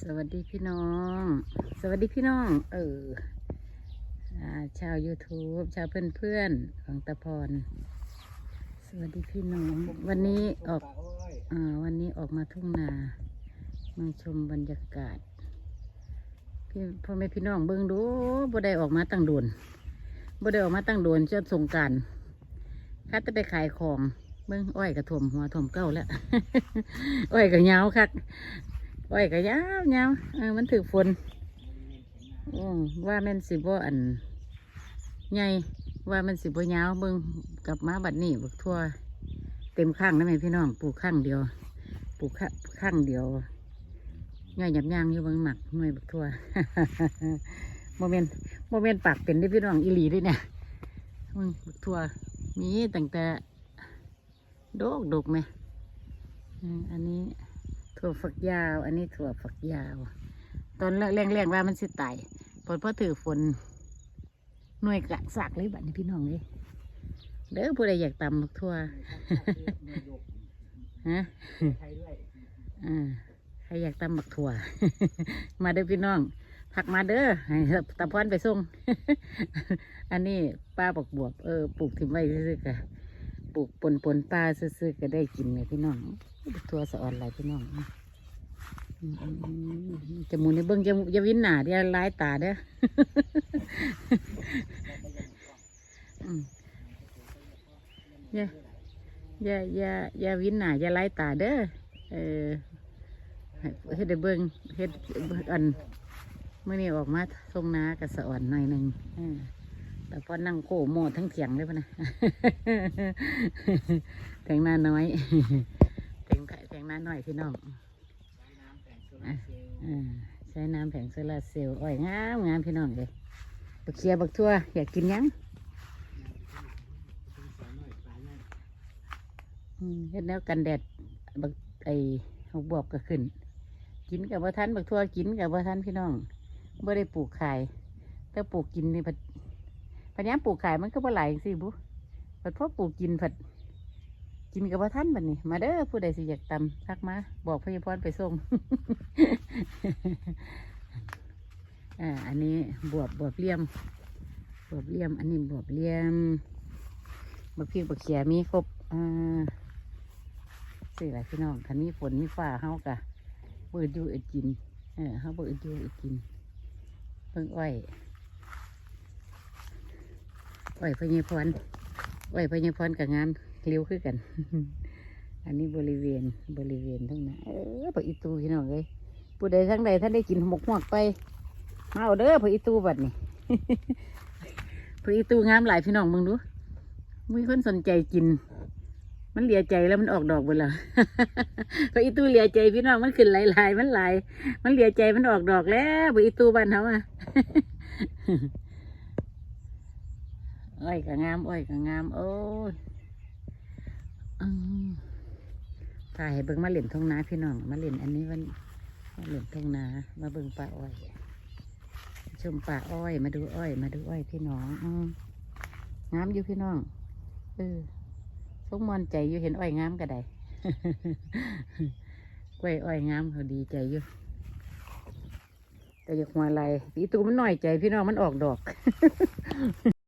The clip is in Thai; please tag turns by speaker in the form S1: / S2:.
S1: สวัสดีพี่น้อง สวัสดีพี่น้อง เออชาว YouTube ชาวเพื่อนๆของตะพร สวัสดีพี่น้อง วันนี้ออกอวันนี้ออกมาทุ่งนา มาชมบรรยากาศ พี่พ่อแม่พี่น้องเบิ่งดูบ่ได้ออกมาตั้งโดนบ่ได้ออกมาตั้งโดนจนสงการคัดจะไปขายของเบิ่งอ้อยกระถมหัวถมเก้าแล้ว อ้อยกระยาวคัก อ้อยก็ยาวยาวเออมันถือฝนอืมว่าแม่นสิบ่อันใหญ่ว่ามันสิบ่ยาวเบิ่งกลับมาบัดนี้บักทั่ว เต็มข้างนะแม่พี่น้องปลูกข้างเดียวปลูกข้างเดียวย่อยหยับย่างอยู่เบางหมักหน่วยบักทั่วโมเมนต์โมเมนต์ปากเป็นได้พี่น้องอีหลีด้วยเนี่ยมึงบักทั่วมีตั้งแต่โดกโดกไหมอันนี้ ถั่วฝักยาว อันนี้ถั่วฝักยาว ตอนแรงๆว่ามันสิตายพอพอถือฝนหน่วยกระสักเลยบัดนี้พี่น้องเลยเด้อผู้ใดอยากตำบักทั่วฮะอ่าใครอยากตำบักถั่ว มาเด้อพี่น้องผักมาเด้อให้ตะพอนไปส่ง อันนี้ป้าบักบวบเออปลูกทิ้งไว้ซื่อๆกะ ปลูกปนปนป้าซื่อๆก็ได้กินเลยพี่น้องบัวสะอ่อนหลพี่น้องจมูกในเบิ้องจะจะวินหนาเดียร้ายตาเด้ออย่าอย่าอย่าอย่าวินหนาอย่าไล่ตาเด้อเออให้เฮ็ดได้เบิ่งเฮ็ดอันเมื่อนี้ออกมาทรงนากับสะอ่อนหน่อยหนึ่งเออ แต่พอนั่งโคโมดทั้งเถียงเลยพะนะแทงหน้าน้อยแทงแทงหน้าน้อยพี่น้องอะอ่าใช้น้ำแผงโซลาร์เซลล์อ้อยงามงามพี่น้องเลยบักเคียบักทั่วอยากกินหยังอืมเฮ็ดแนวกันแดดบักไอหกบวบก็ขึ้น กินกับว่าทันบักทั่วกินกับว่าทันพี่น้องบ่ได้ปลูกขายแต่ปลูกกินนี่ผัด ปัญญาปลูกขายมันก็บ่หลสิบุผัดพอปลูกกินผัด กินกับว่าทันบัดนี้ มาเด้อผู้ใดสิอยากตำทักมา บอกพยาพรไปส่งอ่าอันนี้บวบบวบเลี่ยม บวบเลี่ยม อันนี้บวบเลี่ยมบักพริกบักเขียมีครบอ่าสิหลายพี่น้องคันมีฝนมีฟ้าเฮากะเบิดอยู่อึดกิน เออเฮาเบิดอยู่อึดกินเพิ่งอ้อย อ้อยพญพรอ้อยพญพรกับงานเร็วขึ้นกัน อันนี้บริเวณบริเวณทั้งนั้นเออพออีตูพี่น้องเลยผู้ใดทั้งใดท่านได้กินหมกหมวกไปมาเอาเด้อพออีตูบัดนี่พออีตูงามหลายพี่น้องมึงดูมีคนสนใจกิน มันเหลียใจแล้วมันออกดอกหมดแล้วพออีตูเหลียใจพี่น้องมันขึ้นหลายๆมันหลาย มันเหลียใจมันออกดอกแล้วพออีตูบ้านเขาอะ อ้อยก็งามอ้อยก็งาม โอ้ยอถ่ายให้เบิ่งมาเล่นทงนาพี่น้องมาเล่นอันนี้วันมาเล่นทงนา มาเบิ่งป่าอ้อย ชมป่าอ้อยมาดูอ้อย มาดูอ้อยพี่น้ององามอยู่พี่น้องเออสงมอนใจอยู่เห็นอ้อยงามก็ได้กล้วยอ้อยงามเขาดีใจอยู่แต่อยากหัวไหลปีตูมันหน่อยใจพี่น้องมันออกดอก